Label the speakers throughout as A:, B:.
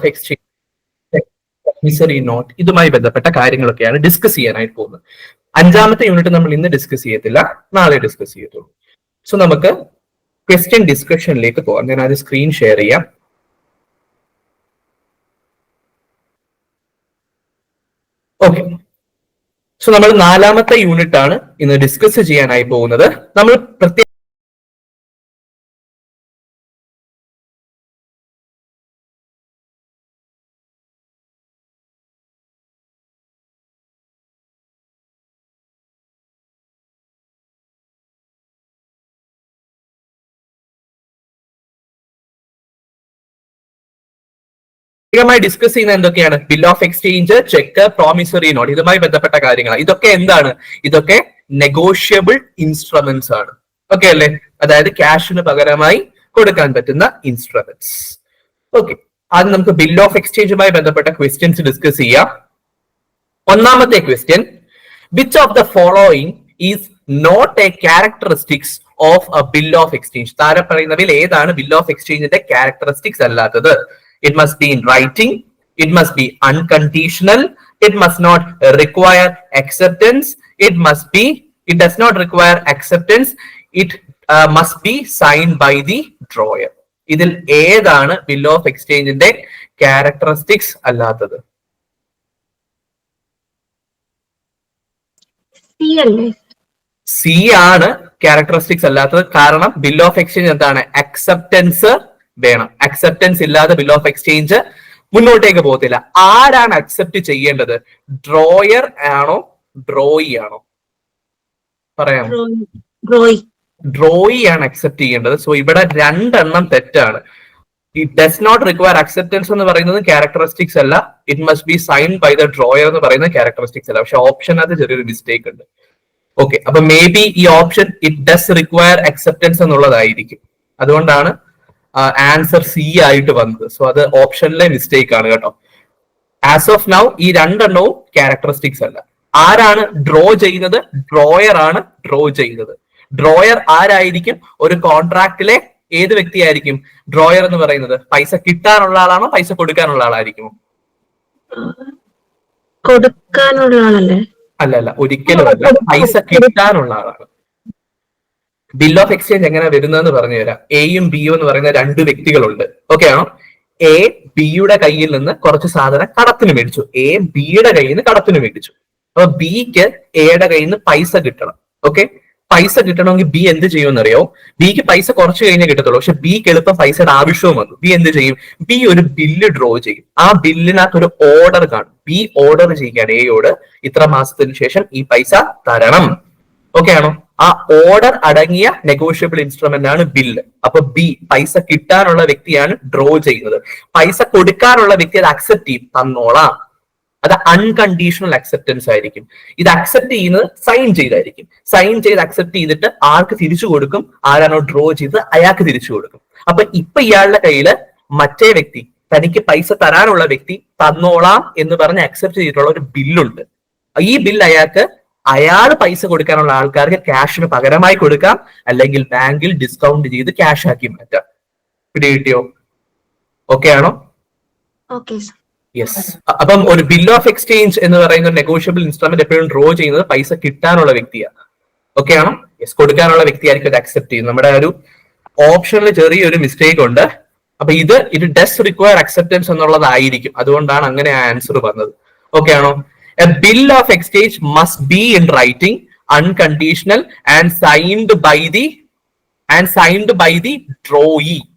A: Of exchange misery not ഇതുമായി ബന്ധപ്പെട്ട കാര്യങ്ങളൊക്കെയാണ് ഡിസ്കസ് ചെയ്യാനായിട്ട് പോകുന്നത്. അഞ്ചാമത്തെ യൂണിറ്റ് നമ്മൾ ഇന്ന് ഡിസ്കസ് ചെയ്യത്തില്ല. നാളെ ഡിസ്കസ് ചെയ്യത്തുള്ളൂ. സോ നമുക്ക് ക്വസ്റ്റ്യൻ ഡിസ്കഷനിലേക്ക് പോകാം. ഞാൻ അത് സ്ക്രീൻ ഷെയർ ചെയ്യാം. ഓക്കെ സോ നമ്മൾ നാലാമത്തെ യൂണിറ്റ് ആണ് ഇന്ന് ഡിസ്കസ് ചെയ്യാനായി പോകുന്നത്. നമ്മൾ പ്രത്യേക പ്രത്യേകമായി ഡിസ്കസ് ചെയ്യുന്ന എന്തൊക്കെയാണ്? Bill of exchange cheque promissory note ഇതുമായി ബന്ധപ്പെട്ട കാര്യങ്ങളാണ്. ഇതൊക്കെ എന്താണ്? ഇതൊക്കെ നെഗോഷ്യബിൾ ഇൻസ്ട്രുമെന്റ്സ് ആണ്. ഓക്കെ അല്ലേ? അതായത് ക്യാഷിന് പകരമായി കൊടുക്കാൻ പറ്റുന്ന ഇൻസ്ട്രുമെന്റ്സ് ഓക്കെ ആദ്യം നമുക്ക് ബിൽ ഓഫ് എക്സ്ചേഞ്ചുമായി ബന്ധപ്പെട്ട ക്വസ്റ്റ്യൻസ് ഡിസ്കസ് ചെയ്യാം. ഒന്നാമത്തെ question which of the following is not a characteristics of a bill of exchange താരം പറയുന്നവയിൽ ഏതാണ് ബിൽ ഓഫ് എക്സ്ചേഞ്ചിന്റെ ക്യാരക്ടറിസ്റ്റിക്സ് അല്ലാത്തത്? It must be in writing it must be unconditional it must not require acceptance it must be it does not require acceptance it uh, must be signed by the drawer ഇതിൽ ഏതാണ് bill of എക്സ്ചേഞ്ചിന്റെ characteristics അല്ലാത്തത്
B: C
A: ആണ് characteristics അല്ലാത്തത് കാരണം bill of exchange എന്താണ് acceptance വേണം. Acceptance ഇല്ലാതെ ബിൽ ഓഫ് എക്സ്ചേഞ്ച് മുന്നോട്ടേക്ക് പോകത്തില്ല. ആരാണ് അക്സെപ്റ്റ് ചെയ്യേണ്ടത്? ഡ്രോയർ ആണോ? ഡ്രോയി ആണോ? പറയാം
B: ഡ്രോയി
A: ഡ്രോയി ആണ് അക്സെപ്റ്റ് ചെയ്യേണ്ടത്. സോ ഇവിടെ രണ്ടെണ്ണം തെറ്റാണ്. It does not require acceptance എന്ന് പറയുന്നത് ക്യാരക്ടറിസ്റ്റിക്സ് അല്ല. It must be sign by the drawer എന്ന് പറയുന്ന ക്യാരക്ടറിസ്റ്റിക്സ് അല്ല. പക്ഷെ ഓപ്ഷനകത്ത് ചെറിയൊരു മിസ്റ്റേക്ക് ഉണ്ട്. ഓക്കെ അപ്പൊ മേ ബി ഈ option it does require acceptance എന്നുള്ളതായിരിക്കും. അതുകൊണ്ടാണ് ആൻസർ സി ആയിട്ട് വന്നത്. സോ അത് ഓപ്ഷനിലെ മിസ്റ്റേക്ക് ആണ് കേട്ടോ. ആസ് ഓഫ് നൗ ഈ രണ്ടെണ്ണവും ക്യാരക്ടറിസ്റ്റിക്സ് അല്ല. ആരാണ് ഡ്രോ ചെയ്യുന്നത്? ഡ്രോയർ ആണ് ഡ്രോ ചെയ്യുന്നത്. ഡ്രോയർ ആരായിരിക്കും? ഒരു കോൺട്രാക്റ്റിലെ ഏത് വ്യക്തിയായിരിക്കും ഡ്രോയർ എന്ന് പറയുന്നത്? പൈസ കിട്ടാനുള്ള ആളാണോ? പൈസ കൊടുക്കാനുള്ള ആളായിരിക്കുമോ?
B: കൊടുക്കാനുള്ള ആളല്ലേ?
A: അല്ല അല്ല. ഒരിക്കലും അല്ല. പൈസ കിട്ടാനുള്ള ആളാണ്. ബിൽ ഓഫ് എക്സ്ചേഞ്ച് എങ്ങനെ വരുന്നതെന്ന് പറഞ്ഞു തരാം എയും ബിയും എന്ന് പറയുന്ന രണ്ട് വ്യക്തികളുണ്ട്. ഓക്കെ ആണോ? എ ബിയുടെ കയ്യിൽ നിന്ന് കുറച്ച് സാധനം കടത്തിന് മേടിച്ചു. എ ബിയുടെ കയ്യിൽ നിന്ന് കടത്തിന് മേടിച്ചു. അപ്പൊ ബിക്ക് എയുടെ കയ്യിൽ നിന്ന് പൈസ കിട്ടണം. ഓക്കെ പൈസ കിട്ടണമെങ്കിൽ ബി എന്ത് ചെയ്യുമെന്ന് അറിയോ ബിക്ക് പൈസ കുറച്ച് കഴിഞ്ഞേ കിട്ടത്തുള്ളൂ. പക്ഷെ ബിക്ക് എളുപ്പം പൈസയുടെ ആവശ്യവും വന്നു. ബി എന്ത് ചെയ്യും? ബി ഒരു ബില്ല് ഡ്രോ ചെയ്യും. ആ ബില്ലിനകത്ത് ഒരു ഓർഡർ കാണും. ബി ഓർഡർ ചെയ്യുകയാണ് എയോട് ഇത്ര മാസത്തിന് ശേഷം ഈ പൈസ തരണം. ഓക്കെ ആണോ? ആ ഓർഡർ അടങ്ങിയ നെഗോഷ്യബിൾ ഇൻസ്ട്രുമെന്റ് ആണ് ബില്ല് അപ്പൊ ബി പൈസ കിട്ടാനുള്ള വ്യക്തിയാണ് ഡ്രോ ചെയ്യുന്നത്. പൈസ കൊടുക്കാനുള്ള വ്യക്തി അത് അക്സെപ്റ്റ് ചെയ്യും. തന്നോളാം. അത് അൺകണ്ടീഷണൽ അക്സെപ്റ്റൻസ് ആയിരിക്കും. ഇത് അക്സെപ്റ്റ് ചെയ്യുന്നത് സൈൻ ചെയ്തായിരിക്കും. സൈൻ ചെയ്ത് അക്സെപ്റ്റ് ചെയ്തിട്ട് ആർക്ക് തിരിച്ചു കൊടുക്കും? ആരാണോ ഡ്രോ ചെയ്ത് അയാൾക്ക് തിരിച്ചു കൊടുക്കും. അപ്പൊ ഇപ്പൊ ഇയാളുടെ കയ്യിൽ മറ്റേ വ്യക്തി തനിക്ക് പൈസ തരാനുള്ള വ്യക്തി തന്നോളാം എന്ന് പറഞ്ഞ് അക്സെപ്റ്റ് ചെയ്തിട്ടുള്ള ഒരു ബില്ലുണ്ട് ഈ ബിൽ അയാൾക്ക് അയാൾ പൈസ കൊടുക്കാനുള്ള ആൾക്കാർക്ക് ക്യാഷിന് പകരമായി കൊടുക്കാം. അല്ലെങ്കിൽ ബാങ്കിൽ ഡിസ്കൗണ്ട് ചെയ്ത് ക്യാഷ് ആക്കി മാറ്റാം. പിടി കിട്ടിയോ? ഓക്കെ ആണോ? യെസ് അപ്പം ഒരു ബിൽ ഓഫ് എക്സ്ചേഞ്ച് എന്ന് പറയുന്ന നെഗോഷ്യബിൾ ഇൻസ്ട്രുമെന്റ് എപ്പോഴും ഡ്രോ ചെയ്യുന്നത് പൈസ കിട്ടാനുള്ള വ്യക്തിയാണ്. ഓക്കെ ആണോ? യെസ് കൊടുക്കാനുള്ള വ്യക്തിയായിരിക്കും അത് അക്സെപ്റ്റ് ചെയ്യും നമ്മുടെ ഒരു ഓപ്ഷനിൽ ചെറിയൊരു മിസ്റ്റേക്ക് ഉണ്ട്. അപ്പൊ ഇത് ഇത് ഡസ് റിക്വയർ അക്സെപ്റ്റൻസ് എന്നുള്ളതായിരിക്കും. അതുകൊണ്ടാണ് അങ്ങനെ ആൻസർ വന്നത്. ഓക്കെ ആണോ? A bill of exchange must be in writing, unconditional, and signed by the and signed by the drawee.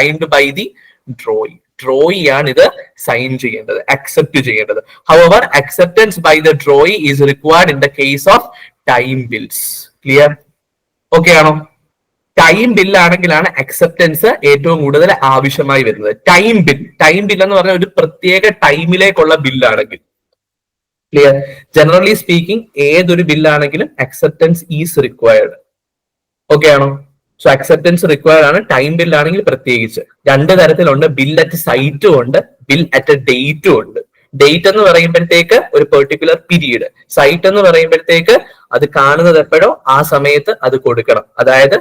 A: Signed by the drawee drawee ആണ് ഇത് സൈൻ ചെയ്യേണ്ടത് അക്സെപ്റ്റ് ചെയ്യേണ്ടത്. However acceptance by the drawee is required in the case of time bills clear okay ആണോ? Time bill ആണെങ്കിലാണ് acceptance ഏറ്റവും കൂടുതൽ ആവശ്യമായി വരുന്നത്. ടൈം ബിൽ ടൈം ബിൽ എന്ന് പറഞ്ഞാൽ ഒരു പ്രത്യേക ടൈമിലേക്കുള്ള ബില്ലാണെങ്കിൽ ക്ലിയർ ജനറലി സ്പീക്കിംഗ് ഏതൊരു ബില്ലാണെങ്കിലും അക്സെപ്റ്റൻസ് ഈസ് റിക്വയർഡ് ഓക്കെ ആണോ? സോ അക്സെപ്റ്റൻസ് റിക്വയർഡ് ആണ് ടൈം ബിൽ ആണെങ്കിൽ പ്രത്യേകിച്ച്. രണ്ട് തരത്തിലുണ്ട്. ബിൽ അറ്റ് സൈറ്റും ഉണ്ട്. ബിൽ അറ്റ് ഡേറ്റും ഉണ്ട്. ഡേറ്റ് എന്ന് പറയുമ്പോഴത്തേക്ക് ഒരു പെർട്ടിക്കുലർ പീരീഡ് സൈറ്റ് എന്ന് പറയുമ്പോഴത്തേക്ക് അത് കാണുന്നത് എപ്പോഴോ ആ സമയത്ത് അത് കൊടുക്കണം. അതായത്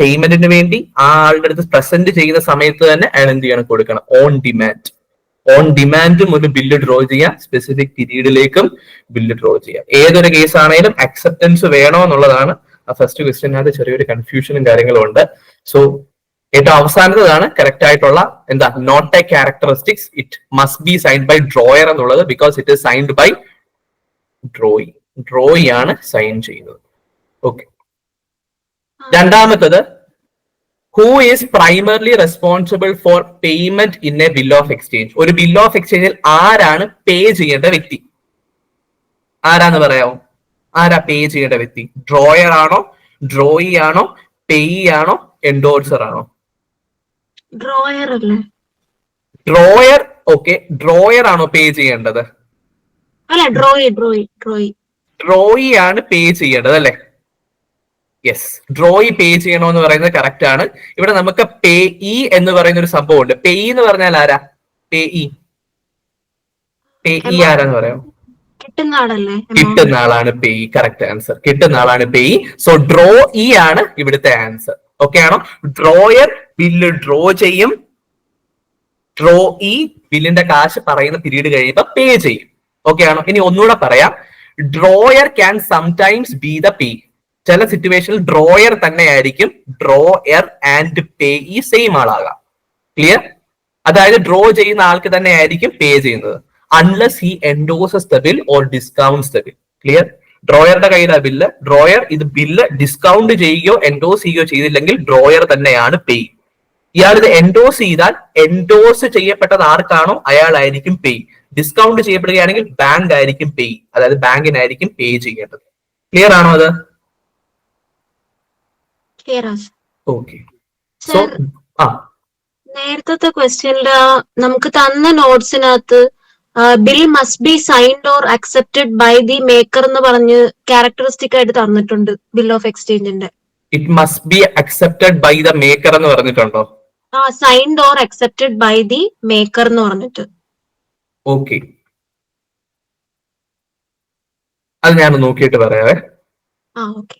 A: പേയ്മെന്റിന് വേണ്ടി ആ ആളുടെ അടുത്ത് പ്രസന്റ് ചെയ്യുന്ന സമയത്ത് തന്നെ അയാൾ എന്ത് ചെയ്യണം? കൊടുക്കണം. ഓൺ ഡിമാൻഡ് ഓൺ ഡിമാൻഡും ഒരു ബില്ല് ഡ്രോ ചെയ്യാം. സ്പെസിഫിക് പീരീഡിലേക്കും ബില്ല് ഡ്രോ ചെയ്യാം. ഏതൊരു കേസ് ആണെങ്കിലും അക്സെപ്റ്റൻസ് വേണോ എന്നുള്ളതാണ് ആ ഫസ്റ്റ് ക്വസ്റ്റ്യനകത്ത് ചെറിയൊരു കൺഫ്യൂഷനും കാര്യങ്ങളും ഉണ്ട്. സോ ഏറ്റവും അവസാനത്തതാണ് കറക്റ്റ് ആയിട്ടുള്ള എന്താ not a characteristics it must be signed by drawer എന്നുള്ളത് because it is signed by drawing drawee ആണ് സൈൻ ചെയ്യുന്നത്. ഓക്കെ രണ്ടാമത്തത് who is primarily responsible for payment in a bill of exchange ഒരു bill of എക്സ്ചേഞ്ചിൽ ആരാണ് പേ ചെയ്യേണ്ട വ്യക്തി? ആരാന്ന് പറയാമോ ആരാ പേ ചെയ്യേണ്ട വ്യക്തി? ഡ്രോയർ ആണോ? ഡ്രോയി ആണോ? പേയി ആണോ? എൻഡോർസർ ആണോ?
B: ഡ്രോയർ അല്ലേ?
A: ഡ്രോയർ ഓക്കെ ഡ്രോയർ ആണോ പേ ചെയ്യേണ്ടത്?
B: അല്ല ഡ്രോയി ഡ്രോയി ഡ്രോയി
A: ഡ്രോയി ആണ് പേ ചെയ്യേണ്ടത് അല്ലെ? യെസ് ഡ്രോയി പേ ചെയ്യണമെന്ന് പറയുന്നത് കറക്റ്റ് ആണ്. ഇവിടെ നമുക്ക് പേ ഇ എന്ന് പറയുന്ന ഒരു സംഭവം ഉണ്ട് പേ എന്ന് പറഞ്ഞാൽ ആരാ? പേ ഇ പേ ഇ ആരാന്ന് പറയാം
B: കിട്ടുന്ന
A: ആളാണ് പേയ് കറക്റ്റ് ആൻസർ കിട്ടുന്ന ആളാണ് പേയ് സോ ഡ്രോ ഇ ആണ് ഇവിടുത്തെ ആൻസർ ഓക്കെ ആണോ? ഡ്രോയർ ബില്ല് ഡ്രോ ചെയ്യും. ഡ്രോ ഇ ബില്ലിന്റെ കാശ് പറയുന്ന പിരീഡ് കഴിയുമ്പോ പേ ചെയ്യും. ഓക്കെ ആണോ? ഇനി ഒന്നുകൂടെ പറയാം. Drawer can sometimes be the pay ചില സിറ്റുവേഷനിൽ ഡ്രോയർ തന്നെ ആയിരിക്കും drawer and payee same ആളാകാം. ക്ലിയർ അതായത് ഡ്രോ ചെയ്യുന്ന ആൾക്ക് തന്നെ ആയിരിക്കും പേ ചെയ്യുന്നത്. Unless he endorses the bill or discounts the bill clear ഡ്രോയറുടെ കയ്യിലെ ബില്ല്. ഡ്രോയർ ഇത് ബില്ല് ഡിസ്കൗണ്ട് ചെയ്യുകയോ എൻഡോസ് ചെയ്യുകയോ ചെയ്തില്ലെങ്കിൽ ഡ്രോയർ തന്നെയാണ് പേ ഇയാൾ ഇത് എൻഡോസ് ചെയ്താൽ എൻഡോസ് ചെയ്യപ്പെട്ടത് ആർക്കാണോ? അയാളായിരിക്കും പേ ഡിസ്കൗണ്ട് ചെയ്യപ്പെടുകയാണെങ്കിൽ ബാങ്ക് ആയിരിക്കും പേ അതായത് ബാങ്കിനായിരിക്കും പേ ചെയ്യേണ്ടത്. ക്ലിയർ ആണോ അത്. ഓക്കെ സോ ആ.
B: നേരത്തെ ക്വസ്റ്റ്യനിൽ നമുക്ക് തന്ന നോട്ട്സിനകത്ത് bill must be signed or accepted by the maker എന്ന് പറഞ്ഞ് ക്യാരക്ടറിസ്റ്റിക് ആയിട്ട് തന്നിട്ടുണ്ട് bill of എക്സ്ചേഞ്ചിന്റെ
A: it must be accepted by the maker എന്ന് പറഞ്ഞിട്ടുണ്ടോ?
B: ആ signed or accepted by the maker എന്ന് പറഞ്ഞിട്ട്.
A: ഓക്കെ അത് ഞാൻ നോക്കിയിട്ട് പറയാവേ.
B: ആ ഓക്കെ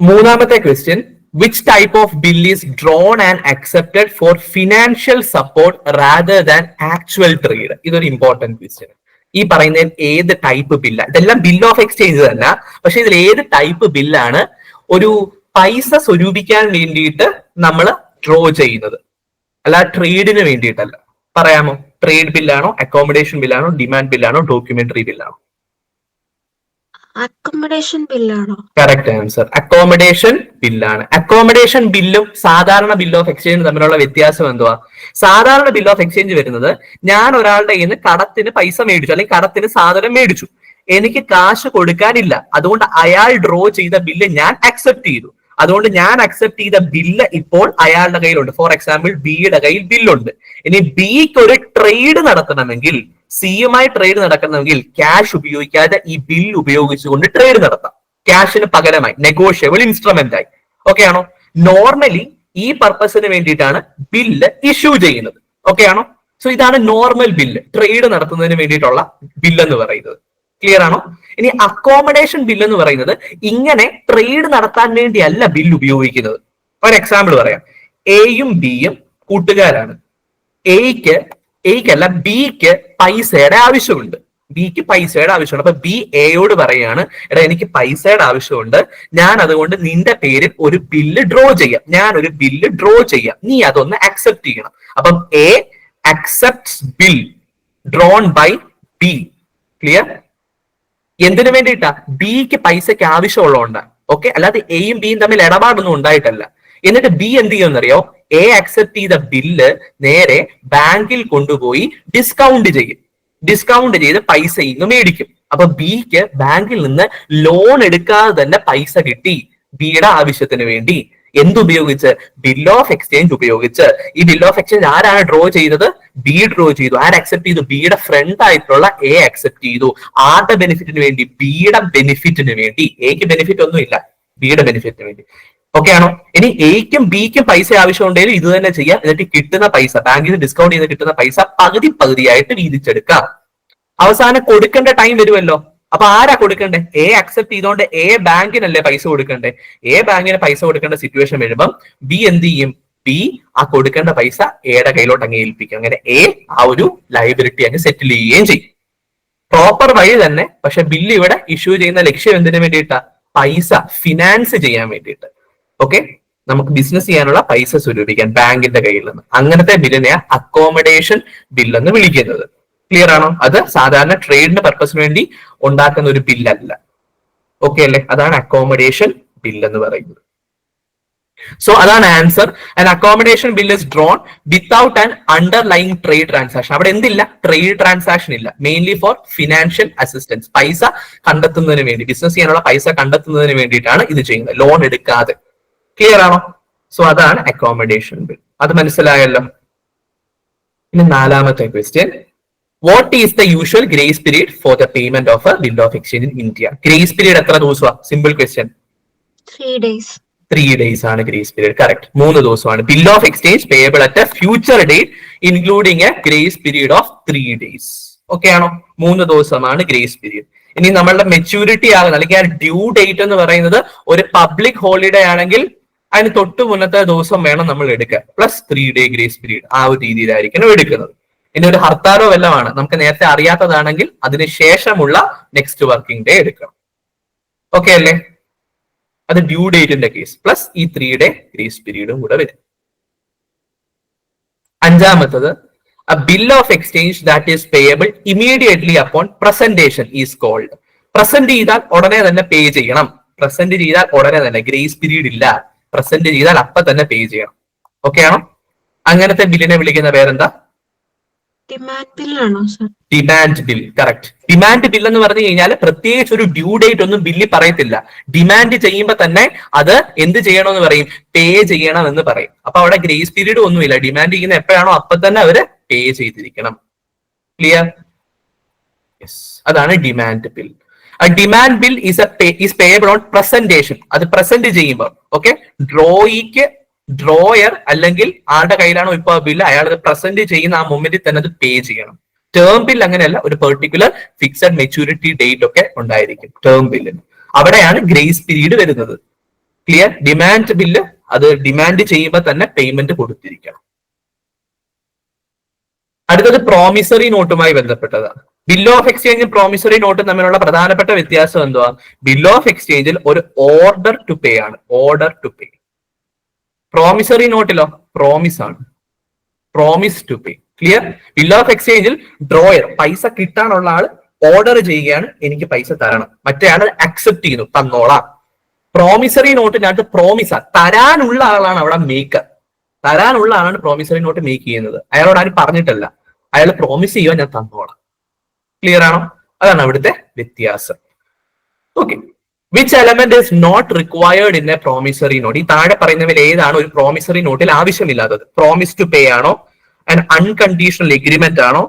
A: മൂന്നാമത്തെ question which type of bill is drawn and accepted for financial support rather than actual trade? ഇതൊരു ഇമ്പോർട്ടന്റ് ക്വസ്റ്റ്യൻ ഈ പറയുന്ന ഏത് ടൈപ്പ് ബില്ല ഇതെല്ലാം ബിൽ ഓഫ് എക്സ്ചേഞ്ച് തന്നെ. പക്ഷെ ഇതിൽ ഏത് ടൈപ്പ് ബില്ലാണ് ഒരു പൈസ സ്വരൂപിക്കാൻ വേണ്ടിയിട്ട് നമ്മൾ ഡ്രോ ചെയ്യുന്നത്? അല്ല ട്രേഡിന് വേണ്ടിയിട്ടല്ല. പറയാമോ? ട്രേഡ് ബില്ലാണോ അക്കോമഡേഷൻ ബില്ലാണോ ഡിമാൻഡ് ബില്ലാണോ ഡോക്യുമെന്ററി ബില്ലാണോ
B: അക്കോമഡേഷൻ ബില്ലാണോ
A: ആൻസർ അക്കോമഡേഷൻ ബില്ലാണ് അക്കോമഡേഷൻ ബില്ലും സാധാരണ ബിൽ ഓഫ് എക്സ്ചേഞ്ച് തമ്മിലുള്ള വ്യത്യാസം എന്തുവാ? സാധാരണ ബിൽ ഓഫ് എക്സ്ചേഞ്ച് വരുന്നത് ഞാൻ ഒരാളുടെ കയ്യിൽ നിന്ന് കടത്തിന് പൈസ മേടിച്ചു അല്ലെങ്കിൽ കടത്തിന് സാധനം മേടിച്ചു. എനിക്ക് കാശ് കൊടുക്കാനില്ല. അതുകൊണ്ട് അയാൾ ഡ്രോ ചെയ്ത ബില്ല് ഞാൻ അക്സെപ്റ്റ് ചെയ്തു. അതുകൊണ്ട് ഞാൻ അക്സെപ്റ്റ് ചെയ്ത ബില്ല് ഇപ്പോൾ അയാളുടെ കയ്യിലുണ്ട്. ഫോർ എക്സാമ്പിൾ ബിയുടെ കയ്യിൽ ബില്ലുണ്ട് ഇനി ബിക്ക് ഒരു ട്രേഡ് നടത്തണമെങ്കിൽ സിയുമായി ട്രേഡ് നടക്കണമെങ്കിൽ ക്യാഷ് ഉപയോഗിക്കാതെ ഈ ബിൽ ഉപയോഗിച്ചുകൊണ്ട് ട്രേഡ് നടത്താം. ക്യാഷിന് പകരമായി നെഗോഷ്യബിൾ ഇൻസ്ട്രുമെന്റ് ആയി. ഓക്കെ ആണോ? നോർമലി ഈ പർപ്പസിന് വേണ്ടിയിട്ടാണ് ബില്ല് ഇഷ്യൂ ചെയ്യുന്നത്. ഓക്കെ ആണോ? സോ ഇതാണ് നോർമൽ ബില്ല് ട്രേഡ് നടത്തുന്നതിന് വേണ്ടിയിട്ടുള്ള ബില്ല് എന്ന് പറയുന്നത്. ക്ലിയർ ആണോ? ഇനി അക്കോമഡേഷൻ ബില്ല് എന്ന് പറയുന്നത് ഇങ്ങനെ ട്രേഡ് നടത്താൻ വേണ്ടിയല്ല ബില്ല് ഉപയോഗിക്കുന്നത്. ഒരു എക്സാമ്പിൾ പറയാം. എയും ബിയും കൂട്ടുകാരാണ്. എയ്ക്ക് എയ്ക്കല്ല ബിക്ക് പൈസയുടെ ആവശ്യമുണ്ട്. ബിക്ക് പൈസയുടെ ആവശ്യമുണ്ട്. അപ്പൊ ബി എയോട് പറയാണ് എടാ എനിക്ക് പൈസയുടെ ആവശ്യമുണ്ട്. ഞാൻ അതുകൊണ്ട് നിന്റെ പേരിൽ ഒരു ബില്ല് ഡ്രോ ചെയ്യാം. ഞാൻ ഒരു ബില്ല് ഡ്രോ ചെയ്യാം. നീ അതൊന്ന് അക്സെപ്റ്റ് ചെയ്യണം. അപ്പം A accept bill drawn by B clear എന്തിനു വേണ്ടിയിട്ടാ? ബിക്ക് പൈസയ്ക്ക് ആവശ്യമുള്ളതുകൊണ്ടാണ് ഓക്കെ അല്ലാതെ എയും ബിയും തമ്മിൽ ഇടപാടൊന്നും ഉണ്ടായിട്ടല്ല. എന്നിട്ട് ബി എന്ത് ചെയ്യുമെന്നറിയോ? എ അക്സെപ്റ്റ് ചെയ്ത ബില്ല് നേരെ ബാങ്കിൽ കൊണ്ടുപോയി ഡിസ്കൗണ്ട് ചെയ്യും. ഡിസ്കൗണ്ട് ചെയ്ത് പൈസ ഇങ്ങ് മേടിക്കും. അപ്പൊ ബിക്ക് ബാങ്കിൽ നിന്ന് ലോൺ എടുക്കാതെ തന്നെ പൈസ കിട്ടി ബിയുടെ ആവശ്യത്തിന് വേണ്ടി. എന്തുപയോഗിച്ച്? ബിൽ ഓഫ് എക്സ്ചേഞ്ച് ഉപയോഗിച്ച്. ഈ ബിൽ ഓഫ് എക്സ്ചേഞ്ച് ആരാണ് ഡ്രോ ചെയ്തത്? ബി ഡ്രോ ചെയ്തു. ആര് അക്സെപ്റ്റ് ചെയ്തു? ബിയുടെ ഫ്രണ്ട് ആയിട്ടുള്ള എ അക്സെപ്റ്റ് ചെയ്തു. ആരുടെ ബെനിഫിറ്റിന് വേണ്ടി? ബിയുടെ ബെനിഫിറ്റിന് വേണ്ടി. എക്ക് ബെനിഫിറ്റ് ഒന്നും ഇല്ല ബിയുടെ ബെനിഫിറ്റിന് വേണ്ടി. ഓക്കെ ആണോ? ഇനി എക്കും ബിക്കും പൈസ ആവശ്യമുണ്ടെങ്കിൽ ഇത് തന്നെ ചെയ്യാം. എന്നിട്ട് കിട്ടുന്ന പൈസ ബാങ്കിൽ നിന്ന് ഡിസ്കൗണ്ട് ചെയ്ത് കിട്ടുന്ന പൈസ പകുതി പകുതിയായിട്ട് വീതിച്ചെടുക്കാം. അവസാനം കൊടുക്കേണ്ട ടൈം വരുമല്ലോ. അപ്പൊ ആരാ കൊടുക്കണ്ടേ? എ അക്സെപ്റ്റ് ചെയ്തോണ്ട് എ ബാങ്കിനല്ലേ പൈസ കൊടുക്കണ്ടേ? എ ബാങ്കിന് പൈസ കൊടുക്കേണ്ട സിറ്റുവേഷൻ വരുമ്പം ബി എന്ത് ചെയ്യും? ബി ആ കൊടുക്കേണ്ട പൈസ എയുടെ കയ്യിലോട്ട് അങ്ങ് ഏൽപ്പിക്കും. അങ്ങനെ എ ആ ഒരു ലൈബിലിറ്റി അങ്ങ് സെറ്റിൽ ചെയ്യുകയും ചെയ്യും. പ്രോപ്പർ വഴി തന്നെ പക്ഷെ ബില്ല് ഇവിടെ ഇഷ്യൂ ചെയ്യുന്ന ലക്ഷ്യം എന്തിനു വേണ്ടിയിട്ടാ? പൈസ ഫിനാൻസ് ചെയ്യാൻ വേണ്ടിയിട്ട്. ഓക്കെ നമുക്ക് ബിസിനസ് ചെയ്യാനുള്ള പൈസ സ്വരൂപിക്കാൻ ബാങ്കിന്റെ കയ്യിൽ നിന്ന് അങ്ങനത്തെ ബില്ലിനെ അക്കോമഡേഷൻ ബില്ലെന്ന് വിളിക്കുന്നത്. ക്ലിയർ ആണോ? അത് സാധാരണ ട്രേഡിന്റെ പർപ്പസിന് വേണ്ടി ഉണ്ടാക്കുന്ന ഒരു ബില്ലല്ല ഓക്കെ അല്ലേ? അതാണ് അക്കോമഡേഷൻ ബിൽ എന്ന് പറയുന്നത്. സോ അതാണ് answer and accommodation bill is drawn without an underlying trade transaction അവിടെ എന്തില്ല? ട്രേഡ് ട്രാൻസാക്ഷൻ ഇല്ല. മെയിൻലി ഫോർ ഫിനാൻഷ്യൽ അസിസ്റ്റൻസ് പൈസ കണ്ടെത്തുന്നതിന് വേണ്ടി ബിസിനസ് ചെയ്യാനുള്ള പൈസ കണ്ടെത്തുന്നതിന് വേണ്ടിയിട്ടാണ് ഇത് ചെയ്യുന്നത്. ലോൺ എടുക്കാതെ. ക്ലിയർ ആണോ? സോ അതാണ് അക്കോമഡേഷൻ ബിൽ അത് മനസ്സിലായല്ലോ. ഇനി നാലാമത്തെ question what is the usual grace period for the payment of a bill of exchange in India grace period എത്ര ദിവസമാണ് simple question
B: three days
A: three days ആണ് ഗ്രേസ് പീരീഡ് കറക്റ്റ് മൂന്ന് ദിവസമാണ്. Bill of exchange payable at a future date including a grace period of three days okay ആണോ? മൂന്ന് ദിവസമാണ് grace period ഇനി നമ്മളുടെ മെച്യൂരിറ്റി ആകുന്ന അല്ലെങ്കിൽ ആ ഡ്യൂ ഡേറ്റ് എന്ന് പറയുന്നത് ഒരു പബ്ലിക് ഹോളിഡേ ആണെങ്കിൽ അതിന് തൊട്ട് മുന്നത്തെ ദിവസം വേണം നമ്മൾ എടുക്കുക plus three day grace period ആ ഒരു രീതിയിലായിരിക്കണം എടുക്കുന്നത്. ഇനി ഒരു ഹർത്താലോ വല്ലതാണ് നമുക്ക് നേരത്തെ അറിയാത്തതാണെങ്കിൽ അതിന് ശേഷമുള്ള നെക്സ്റ്റ് വർക്കിംഗ് ഡേ എടുക്കണം. ഓക്കെ അല്ലേ? അത് ഡ്യൂ ഡേറ്റിന്റെ കേസ് പ്ലസ് ഈ ത്രീ ഡേ ഗ്രേസ് പീരീഡും കൂടെ വരും. അഞ്ചാമത്തത് a bill of exchange that is payable immediately upon presentation is present ചെയ്താൽ ഉടനെ തന്നെ പേ ചെയ്യണം. പ്രസന്റ് ചെയ്താൽ ഉടനെ തന്നെ ഗ്രേസ് പീരീഡ് ഇല്ല. പ്രസന്റ് ചെയ്താൽ അപ്പൊ തന്നെ പേ ചെയ്യണം. ഓക്കെ ആണോ? അങ്ങനത്തെ ബില്ലിനെ വിളിക്കുന്ന പേരെന്താ? Demand bill correct demand bill എന്ന് പറഞ്ഞു കഴിഞ്ഞാൽ പ്രത്യേകിച്ച് ഒരു ഡ്യൂ ഡേറ്റ് ഒന്നും ബില്ലിൽ പറയത്തില്ല. ഡിമാൻഡ് ചെയ്യുമ്പോൾ തന്നെ അത് എന്ത് ചെയ്യണമെന്ന് പറയും? പേ ചെയ്യണം എന്ന് പറയും. അപ്പൊ അവിടെ ഗ്രേസ് പീരീഡ് ഒന്നുമില്ല. ഡിമാൻഡ് ചെയ്യുന്ന എപ്പോഴാണോ അപ്പൊ തന്നെ അവർ പേ ചെയ്തിരിക്കണം. ക്ലിയർ യെസ് അതാണ് demand bill demand bill is a is payable on presentation അത് പ്രസന്റ് ചെയ്യുമ്പോൾ ഓക്കെ ഡ്രോയിക്ക് ഡ്രോയർ അല്ലെങ്കിൽ ആരുടെ കയ്യിലാണോ ഇപ്പൊ ബില്ല് അയാൾ പ്രസന്റ് ചെയ്യുന്ന ആ മൊമെന്റിൽ തന്നെ അത് പേ ചെയ്യണം. ടേം ബില്ല് അങ്ങനെയല്ല ഒരു പെർട്ടിക്കുലർ ഫിക്സഡ് മെച്ചൂരിറ്റി ഡേറ്റ് ഒക്കെ ഉണ്ടായിരിക്കും ടേം ബില്ലിന് അവിടെയാണ് ഗ്രേസ് പീരീഡ് വരുന്നത്. ക്ലിയർ ഡിമാൻഡ് ബില്ല് അത് ഡിമാൻഡ് ചെയ്യുമ്പോൾ തന്നെ പേയ്മെന്റ് കൊടുത്തിരിക്കണം. അടുത്തത് പ്രോമിസറി നോട്ടുമായി ബന്ധപ്പെട്ടതാണ്. ബിൽ ഓഫ് എക്സ്ചേഞ്ചും പ്രോമിസറി നോട്ടും തമ്മിലുള്ള പ്രധാനപ്പെട്ട വ്യത്യാസം എന്തുവാ? ബിൽ ഓഫ് എക്സ്ചേഞ്ചിൽ ഒരു ഓർഡർ ടു പേ ആണ്. ഓർഡർ ടു പേ പ്രോമിസറി നോട്ടിലോ പ്രോമിസ് ആണ്. Promise to pay clear bill of എക്സ്ചേഞ്ചിൽ ഡ്രോയർ പൈസ കിട്ടാനുള്ള ആൾ ഓർഡർ ചെയ്യുകയാണ്. എനിക്ക് പൈസ തരണം. മറ്റേ ആൾ അക്സെപ്റ്റ് ചെയ്യുന്നു. തന്നോളാം. പ്രോമിസറി നോട്ടിനകത്ത് ആണ് തരാനുള്ള ആളാണ് അവിടെ മേക്കർ തരാനുള്ള ആളാണ് പ്രോമിസറി നോട്ട് മേക്ക് ചെയ്യുന്നത്. അയാളോട് ആരും പറഞ്ഞിട്ടല്ല. അയാൾ പ്രോമിസ് ചെയ്യുക ഞാൻ തന്നോളാം. ക്ലിയർ ആണോ? അതാണ് അവിടുത്തെ വ്യത്യാസം. Okay which element is not required in a promissory note ഈ താഴെ പറയുന്നവയിൽ ഏതാണ് ഒരു പ്രോമിസറി നോട്ടിൽ ആവശ്യമില്ലാത്തത്? പ്രോമിസ് ടു പേ ആണോ? ആൻഡ് അൺകണ്ടീഷണൽ എഗ്രിമെന്റ് ആണോ?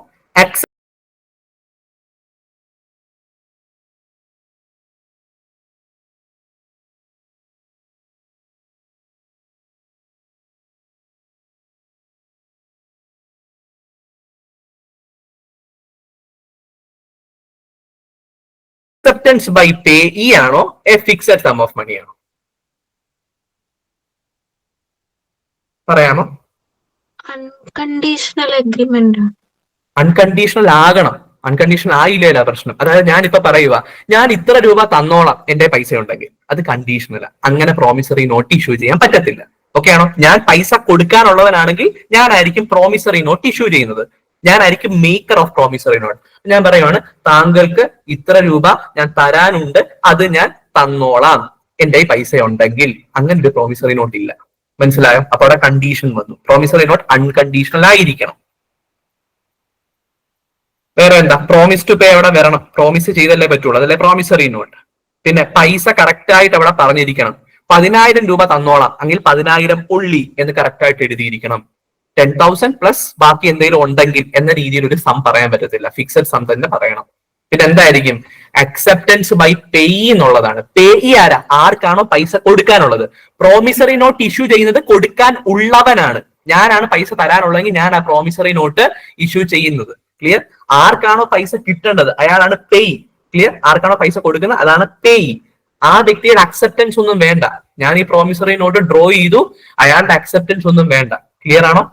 A: അക്സെപ്റ്റൻസ് ബൈ പേ ഇ ആണോ a fixed sum of money ആണോ? പറയാമോ?
B: അൺകണ്ടീഷണൽ അഗ്രിമെന്റ്
A: അൺകണ്ടീഷണൽ ആകണം. അൺകണ്ടീഷണൽ ആയില്ല പ്രശ്നം. അതായത് ഞാൻ ഇപ്പൊ പറയുക ഞാൻ ഇത്ര രൂപ തന്നോളാം എന്റെ പൈസ ഉണ്ടെങ്കിൽ അത് കണ്ടീഷണൽ അങ്ങനെ പ്രോമിസറി നോട്ട് ഇഷ്യൂ ചെയ്യാൻ പറ്റത്തില്ല. ഓക്കെ ആണോ? ഞാൻ പൈസ കൊടുക്കാനുള്ളവനാണെങ്കിൽ ഞാനായിരിക്കും പ്രോമിസറി നോട്ട് ഇഷ്യൂ ചെയ്യുന്നത്. ഞാനായിരിക്കും മേക്കർ ഓഫ് പ്രോമിസറി നോട്ട് ഞാൻ പറയുവാണ് താങ്കൾക്ക് ഇത്ര രൂപ ഞാൻ തരാനുണ്ട് അത് ഞാൻ തന്നോളാം. എന്റെ ഈ പൈസ ഉണ്ടെങ്കിൽ. അങ്ങനെ ഒരു പ്രോമിസറി നോട്ട് ഇല്ല. മനസ്സിലായോ? അപ്പൊ അവിടെ കണ്ടീഷൻ വന്നു. പ്രോമിസറി നോട്ട് അൺകണ്ടീഷണൽ ആയിരിക്കണം. വേറെ എന്താ? പ്രോമിസ് ടു പേ അവിടെ വരണം. പ്രോമിസ് ചെയ്തല്ലേ പറ്റുള്ളൂ. അതല്ലേ പ്രോമിസറി നോട്ട് പിന്നെ പൈസ കറക്റ്റ് ആയിട്ട് അവിടെ പറഞ്ഞിരിക്കണം. പതിനായിരം രൂപ തന്നോളാം. അല്ലെങ്കിൽ പതിനായിരം ഉള്ളി എന്ന് കറക്റ്റ് ആയിട്ട് എഴുതിയിരിക്കണം. ടെൻ തൗസൻഡ് പ്ലസ് ബാക്കി എന്തെങ്കിലും ഉണ്ടെങ്കിൽ എന്ന രീതിയിൽ ഒരു സം പറയാൻ പറ്റത്തില്ല. ഫിക്സഡ് സം തന്നെ പറയണം. പിന്നെ എന്തായിരിക്കും? അക്സെപ്റ്റൻസ് ബൈ പേയി എന്നുള്ളതാണ്. പേയി ആരാ? ആർക്കാണോ പൈസ കൊടുക്കാനുള്ളത്? പ്രോമിസറി നോട്ട് ഇഷ്യൂ ചെയ്യുന്നത് കൊടുക്കാൻ ഉള്ളവനാണ്. ഞാനാണ് പൈസ തരാനുള്ളതെങ്കിൽ ഞാൻ ആ പ്രോമിസറി നോട്ട് ഇഷ്യൂ ചെയ്യുന്നത്. ക്ലിയർ ആർക്കാണോ പൈസ കിട്ടേണ്ടത്? അയാളാണ് പേയ് ക്ലിയർ ആർക്കാണോ പൈസ കൊടുക്കുന്നത്? അതാണ് പേയ് ആ വ്യക്തിയുടെ അക്സെപ്റ്റൻസ് ഒന്നും വേണ്ട. ഞാൻ ഈ പ്രോമിസറി നോട്ട് ഡ്രോ ചെയ്തു. അയാളുടെ അക്സെപ്റ്റൻസ് ഒന്നും വേണ്ട. ക്ലിയർ ആണോ?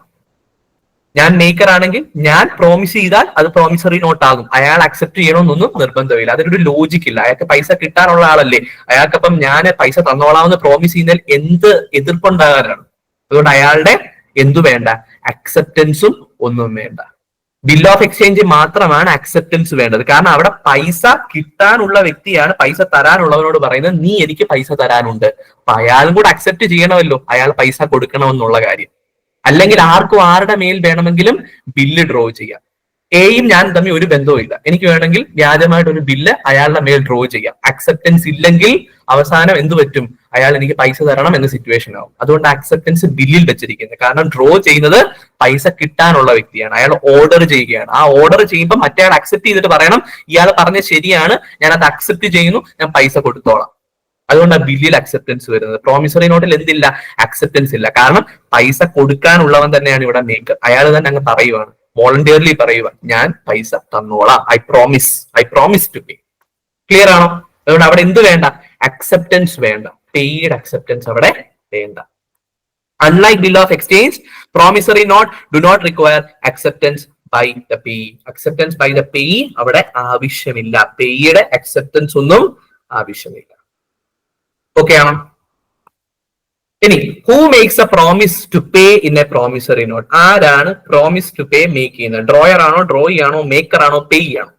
A: ഞാൻ മേക്കർ ആണെങ്കിൽ ഞാൻ പ്രോമിസ് ചെയ്താൽ അത് പ്രോമിസറി നോട്ട് ആകും. അയാൾ അക്സെപ്റ്റ് ചെയ്യണമെന്നൊന്നും നിർബന്ധമില്ല. അതിനൊരു ലോജിക്ക് ഇല്ല. അയാൾക്ക് പൈസ കിട്ടാനുള്ള ആളല്ലേ? അയാൾക്കപ്പം ഞാൻ പൈസ തന്നോളാമെന്ന് പ്രോമിസ് ചെയ്യുന്നതിൽ എന്ത് എതിർപ്പുണ്ടാകാനാണ്? അതുകൊണ്ട് അയാളുടെ എന്തു വേണ്ട? അക്സെപ്റ്റൻസും ഒന്നും വേണ്ട. ബിൽ ഓഫ് എക്സ്ചേഞ്ച് മാത്രമാണ് അക്സെപ്റ്റൻസ് വേണ്ടത്. കാരണം അവിടെ പൈസ കിട്ടാനുള്ള വ്യക്തിയാണ് പൈസ തരാനുള്ളവനോട് പറയുന്നത് നീ എനിക്ക് പൈസ തരാനുണ്ട്. അപ്പൊ അയാളും കൂടെ അക്സെപ്റ്റ് ചെയ്യണമല്ലോ. അയാൾ പൈസ കൊടുക്കണമെന്നുള്ള കാര്യം. അല്ലെങ്കിൽ ആർക്കും ആരുടെ മേൽ വേണമെങ്കിലും ബില്ല് ഡ്രോ ചെയ്യാം. എയും ഞാൻ തമ്മിൽ ഒരു ബന്ധവുമില്ല. എനിക്ക് വേണമെങ്കിൽ വ്യാജമായിട്ട് ഒരു ബില്ല് അയാളുടെ മേൽ ഡ്രോ ചെയ്യാം. അക്സെപ്റ്റൻസ് ഇല്ലെങ്കിൽ അവസാനം എന്ത് പറ്റും? അയാൾ എനിക്ക് പൈസ തരണം എന്ന സിറ്റുവേഷൻ ആവും. അതുകൊണ്ട് അക്സെപ്റ്റൻസ് ബില്ലിൽ വെച്ചിരിക്കുന്നത്. കാരണം ഡ്രോ ചെയ്യുന്നത് പൈസ കിട്ടാനുള്ള വ്യക്തിയാണ്. അയാൾ ഓർഡർ ചെയ്യുകയാണ്. ആ ഓർഡർ ചെയ്യുമ്പോൾ മറ്റേ അക്സെപ്റ്റ് ചെയ്തിട്ട് പറയണം ഇയാൾ പറഞ്ഞ ശരിയാണ്. ഞാൻ അത് അക്സെപ്റ്റ് ചെയ്യുന്നു. ഞാൻ പൈസ കൊടുത്തോളാം. അതുകൊണ്ടാണ് ബില്ലിൽ അക്സെപ്റ്റൻസ് വരുന്നത്. പ്രോമിസറി നോട്ടിൽ എന്തില്ല? അക്സെപ്റ്റൻസ് ഇല്ല. കാരണം പൈസ കൊടുക്കാനുള്ളവൻ തന്നെയാണ് ഇവിടെ മേക്കർ അയാൾ തന്നെ അങ്ങ് പറയുവാണ്. വോളണ്ടിയർലി പറയുക ഞാൻ പൈസ തന്നോളാം. I promise I promise to pay clear ആണോ? അതുകൊണ്ട് അവിടെ എന്ത് വേണ്ട? അക്സെപ്റ്റൻസ് വേണ്ട. പെയ്ഡ് അക്സെപ്റ്റൻസ് അവിടെ വേണ്ട. Unlike bill of exchange promissory note do not require acceptance by the pay acceptance by the pay അവിടെ ആവശ്യമില്ല. പേയുടെ അക്സെപ്റ്റൻസ് ഒന്നും ആവശ്യമില്ല. ഓക്കെ ആണോ ഇനി who makes a promise to pay in a promissory note ആരാണ് പ്രോമിസ് ടു പേ മേക്ക് ചെയ്യുന്നത്? Drawer ആണോ ഡ്രോയി ആണോ മേക്കർ ആണോ പേ ആണോ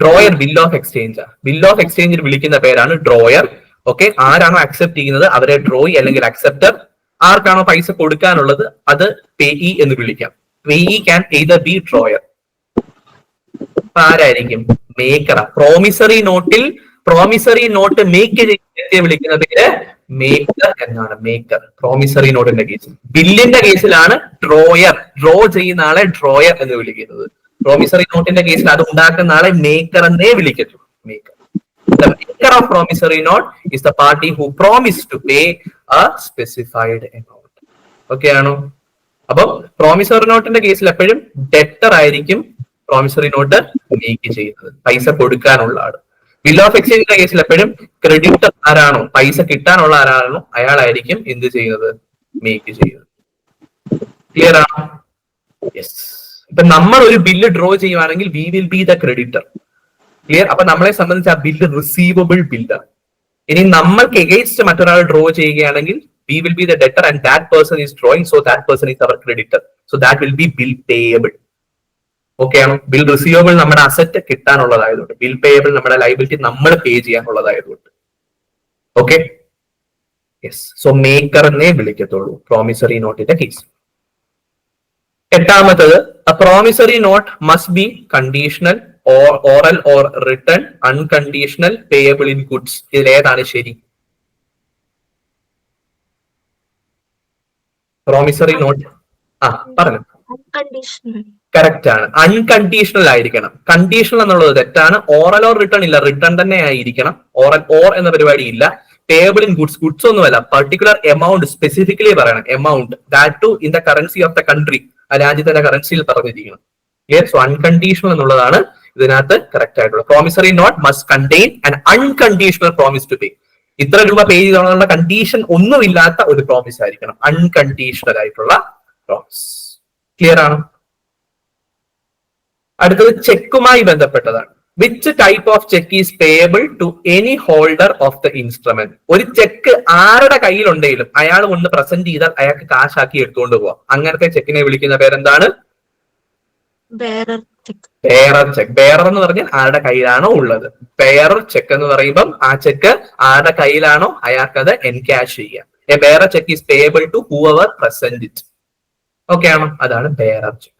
C: drawer
A: bill of exchange bill of എക്സ്ചേഞ്ചിൽ വിളിക്കുന്ന പേരാണ് ഡ്രോയർ ഓക്കെ ആരാണോ അക്സെപ്റ്റ് ചെയ്യുന്നത് അവരെ ഡ്രോയി അല്ലെങ്കിൽ അക്സെപ്റ്റർ ആർക്കാണോ പൈസ കൊടുക്കാനുള്ളത് അത് പേഇ എന്ന് വിളിക്കാം. Payee can either be drawer ആരായിരിക്കും? മേക്കർ പ്രോമിസറി നോട്ടിൽ പ്രോമിസറി നോട്ട് മേക്ക് ചെയ്ത് വിളിക്കുന്ന പേര് മേക്കർ എന്നാണ്. മേക്കർ പ്രോമിസറി നോട്ടിന്റെ കേസിൽ ബില്ലിന്റെ കേസിലാണ് ഡ്രോയർ ഡ്രോ ചെയ്യുന്ന ആളെ ഡ്രോയർ എന്ന് വിളിക്കുന്നത്. പ്രോമിസറി നോട്ടിന്റെ കേസിൽ അത് ഉണ്ടാക്കുന്ന ആളെ മേക്കർ എന്നേ വിളിക്കത്തുള്ളൂ. Maker The maker of promissory note is the party who promised to pay a specified amount. Okay ആണോ? അപ്പം പ്രോമിസറി നോട്ടിന്റെ കേസിൽ എപ്പോഴും ഡെറ്റർ ആയിരിക്കും പ്രോമിസറി നോട്ട് മേക്ക് ചെയ്യുന്നത്. പൈസ കൊടുക്കാനുള്ള ആൾ. ബിൽ ഓഫ് എക്സ്ചേഞ്ചിന്റെ കേസിൽ എപ്പോഴും ക്രെഡിറ്റർ ആരാണോ പൈസ കിട്ടാനുള്ള ആരാണോ അയാളായിരിക്കും എന്ത് ചെയ്യുന്നത്? മേക്ക് ചെയ്യുന്നത്. ക്ലിയർ ആണോ? യെസ് ഇപ്പൊ നമ്മൾ ഒരു ബില്ല് ഡ്രോ ചെയ്യുവാണെങ്കിൽ we will be the creditor clear അപ്പൊ നമ്മളെ സംബന്ധിച്ച് ആ ബില്ല് റിസീവബിൾ ബില്ലാണ് ഇനി നമ്മൾക്ക് എഗെയിൻസ്റ്റ് മറ്റൊരാൾ ഡ്രോ ചെയ്യുകയാണെങ്കിൽ we will be the debtor and that person is drawing so that person is our creditor so that will be bill payable okay ആണോ ബിൽ റിസീവബിൾ നമ്മുടെ അസറ്റ് കിട്ടാനുള്ളതായതുകൊണ്ട് ബിൽ പേയബിൾ നമ്മുടെ liability നമ്മൾ pay ചെയ്യാനുള്ളതായതുകൊണ്ട്. Okay yes so maker എന്നേ വിളിക്കത്തുള്ളൂ. Promissory നോട്ടിന്റെ case എട്ടാമത്തത് promissory note must be conditional or oral or unconditional payable in goods. ഇതിൽ ഏതാണ് ശരി? പ്രോമിസറി നോട്ട് ആ പറഞ്ഞു.
B: അൺകണ്ടീഷണൽ
A: കറക്റ്റ് ആണ്. അൺകണ്ടീഷണൽ ആയിരിക്കണം. കണ്ടീഷണൽ എന്നുള്ളത് തെറ്റാണ്. ഓറൽ ഓർ റിട്ടേൺ ഇല്ല. റിട്ടേൺ തന്നെ ആയിരിക്കണം. ഓറൽ ഓർ എന്ന പരിപാടി ഇല്ല. ടേബിൾ ഇൻ ഗുഡ്സ് ഗുഡ്സ് ഒന്നുമല്ല പർട്ടിക്കുലർ എമൗണ്ട് സ്പെസിഫിക്കലി പറയണം. Amount that to in the currency of the country ആ രാജ്യത്തിന്റെ കറൻസിയിൽ പറഞ്ഞിരിക്കണം. സോ അൺകണ്ടീഷണൽ എന്നുള്ളതാണ് ഇതിനകത്ത് കറക്റ്റ് ആയിട്ടുള്ള promissory note must contain and unconditional promise to pay ഇത്ര രൂപ പേ ചെയ്തോളുള്ള കണ്ടീഷൻ ഒന്നുമില്ലാത്ത ഒരു പ്രോമിസ് ആയിരിക്കണം. അൺകണ്ടീഷണൽ ആയിട്ടുള്ള പ്രോമിസ് ക്ലിയർ ആണ്? അടുത്തത് ചെക്കുമായി ബന്ധപ്പെട്ടതാണ്. Which type of cheque is payable to any holder of the instrument ഒരു ചെക്ക് ആരുടെ കയ്യിലുണ്ടെങ്കിലും അയാൾ കൊണ്ട് പ്രസന്റ് ചെയ്താൽ അയാൾക്ക് കാശാക്കി എടുത്തുകൊണ്ട് പോവാം. അങ്ങനത്തെ ചെക്കിനെ വിളിക്കുന്ന പേരെന്താണ്?
B: ബേറർ ചെക്ക്
A: ബേറർ എന്ന് പറഞ്ഞാൽ ആരുടെ കയ്യിലാണോ ഉള്ളത്. ബേറർ ചെക്ക് എന്ന് പറയുമ്പം ആ ചെക്ക് ആരുടെ കയ്യിലാണോ അയാൾക്കത് അത് എൻകാഷ് ചെയ്യാം. A bearer cheque is payable to whoever present it okay ആണോ അതാണ് ബെയറർ ചെക്ക്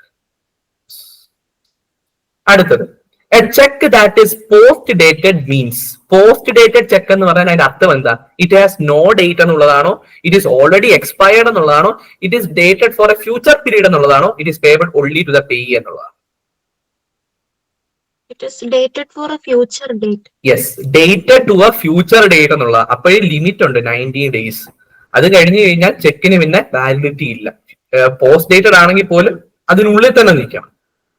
A: അടുത്തത്. A cheque that is post dated means post dated cheque എന്ന് പറയാൻ അതിന്റെ അർത്ഥം എന്താ? ഇറ്റ് ഹാസ് നോ ഡേറ്റ് എന്നുള്ളതാണോ? It is already expired എന്നുള്ളതാണോ? It is dated for a future period എന്നുള്ളതാണോ? It is payable only to the pay എന്നുള്ളതാണ്. Yes dated to a future date എന്നുള്ള അപ്പോഴേ limit ഉണ്ട് നയന്റീൻ ഡേയ്സ് അത് കഴിഞ്ഞു കഴിഞ്ഞാൽ ചെക്കിന് പിന്നെ validity ഇല്ല. പോസ്റ്റ് ഡേറ്റഡ് ആണെങ്കിൽ പോലും അതിനുള്ളിൽ തന്നെ നിൽക്കണം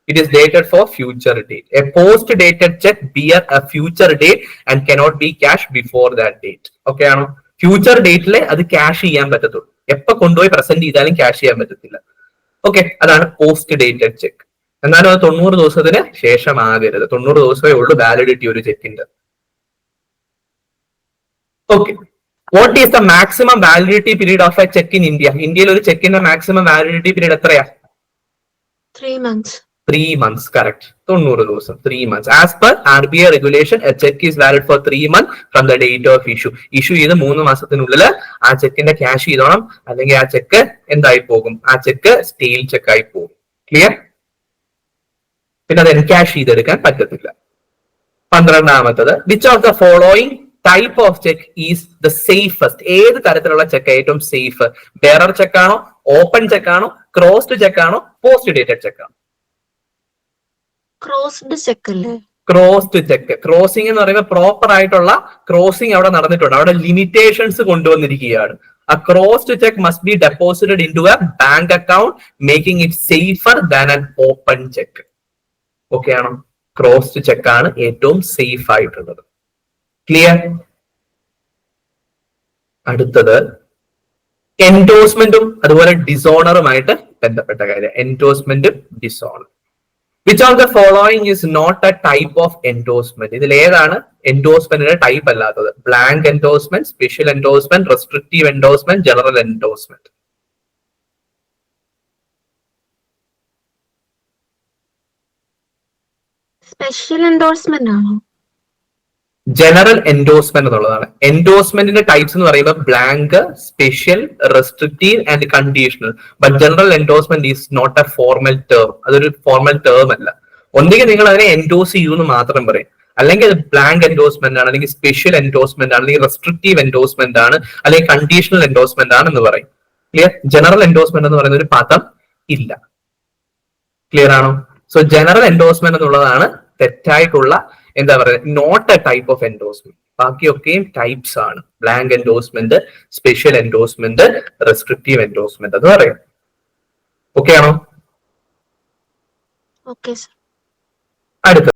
A: it is dated for future date a post dated cheque bear a future date and cannot be cash before that date okay ആണോ ഫ്യൂച്ചർ ഡേറ്റിലെ അത് ക്യാഷ് ചെയ്യാൻ പറ്റത്തുള്ളൂ. എപ്പോ കൊണ്ടുപോയി പ്രസന്റ് ചെയ്താലും ക്യാഷ് ചെയ്യാൻ പറ്റത്തില്ല. ഓക്കെ അതാണ് പോസ്റ്റ് ഡേറ്റഡ് ചെക്ക് എന്നാലും അത് തൊണ്ണൂറ് ദിവസത്തിന് ശേഷമാകരുത്. തൊണ്ണൂറ് ദിവസമേ ഉള്ളൂ വാലിഡിറ്റി ഒരു ചെക്കിന്റെ okay what is the maximum validity period of a cheque in India ഇന്ത്യയിൽ ഒരു ചെക്കിന്റെ മാക്സിമം വാലിഡിറ്റി പീരീഡ് എത്രയാ?
B: Three months
A: three months correct തൊണ്ണൂറ് ദിവസം three months as per R B I regulation a cheque is valid for three month from the date of issue issue ചെയ്ത് മൂന്ന് മാസത്തിനുള്ളിൽ ആ ചെക്കിന്റെ ക്യാഷ് ചെയ്തോണം. അല്ലെങ്കിൽ ആ ചെക്ക് എന്തായി പോകും? ആ ചെക്ക് സ്റ്റേൽ ചെക്ക് ആയി പോകും. ക്ലിയർ പിന്നെ അത് എൻകാഷ് ചെയ്തെടുക്കാൻ പറ്റത്തില്ല. പന്ത്രണ്ടാമത്തത് which of the following type of cheque is the safest ഏത് തരത്തിലുള്ള ചെക്ക് ഏറ്റവും സേഫ് ബെറർ ചെക്ക് ആണോ? ഓപ്പൺ ചെക്ക് ആണോ? ക്രോസ്ഡ് ചെക്ക് ആണോ? പോസ്റ്റ് ഡേറ്റഡ് ചെക്ക് ആണോ?
B: ക്രോസ്ഡ് ചെക്ക് അല്ലേ?
A: ക്രോസ്ഡ് ചെക്ക് ക്രോസിംഗ് എന്ന് പറയുമ്പോൾ പ്രോപ്പർ ആയിട്ടുള്ള ക്രോസിംഗ് അവിടെ നടന്നിട്ടുണ്ട്. അവിടെ ലിമിറ്റേഷൻസ് കൊണ്ടുവന്നിരിക്കുകയാണ്. A crossed check must be deposited into a bank account, making it safer than an open check. Okay ആണോ? ക്രോസ്ഡ് ചെക്ക് ആണ് ഏറ്റവും സേഫ് ആയിട്ടുള്ളത്. ക്ലിയർ അടുത്തത് എൻഡോസ്മെന്റും അതുപോലെ ഡിസോണറുമായിട്ട് ബന്ധപ്പെട്ട കാര്യം. എൻഡോസ്മെന്റും dishonour which of the following is not a type of endorsement ഇതിൽ ഏതാണ് എൻഡോസ്മെന്റിന്റെ ടൈപ്പ് അല്ലാത്തത്? Blank endorsement special endorsement restrictive endorsement general endorsement
B: special endorsement ആണോ?
A: ജനറൽ എൻഡോസ്മെന്റ് എന്നുള്ളതാണ്. എൻഡോസ്മെന്റിന്റെ ടൈപ്സ് എന്ന് പറയുമ്പോൾ blank special restrictive and conditional but general endorsement is not a formal term അതൊരു ഫോർമൽ ടേം അല്ല. ഒന്നുകിൽ നിങ്ങൾ അതിനെ എൻഡോസ് ചെയ്യൂ എന്ന് മാത്രം പറയും. അല്ലെങ്കിൽ അത് ബ്ലാങ്ക് എൻഡോഴ്സ്മെന്റ് ആണ് അല്ലെങ്കിൽ സ്പെഷ്യൽ എൻഡോസ്മെന്റ് ആണ് അല്ലെങ്കിൽ റെസ്ട്രിക്റ്റീവ് എൻഡോസ്മെന്റ് ആണ് അല്ലെങ്കിൽ കണ്ടീഷണൽ എൻഡോസ്മെന്റ് ആണ് എന്ന് പറയും. ക്ലിയർ ജനറൽ എൻഡോസ്മെന്റ് എന്ന് പറയുന്ന ഒരു പദം ഇല്ല. ക്ലിയർ ആണോ? സോ ജനറൽ എൻഡോസ്മെന്റ് എന്നുള്ളതാണ് തെറ്റായിട്ടുള്ള എന്താ പറയുക not a type of endorsement ബാക്കിയൊക്കെയും types ആണ്. Blank endorsement special endorsement restrictive endorsement എന്ന് പറയാം. ഓക്കെ ആണോ? അടുത്ത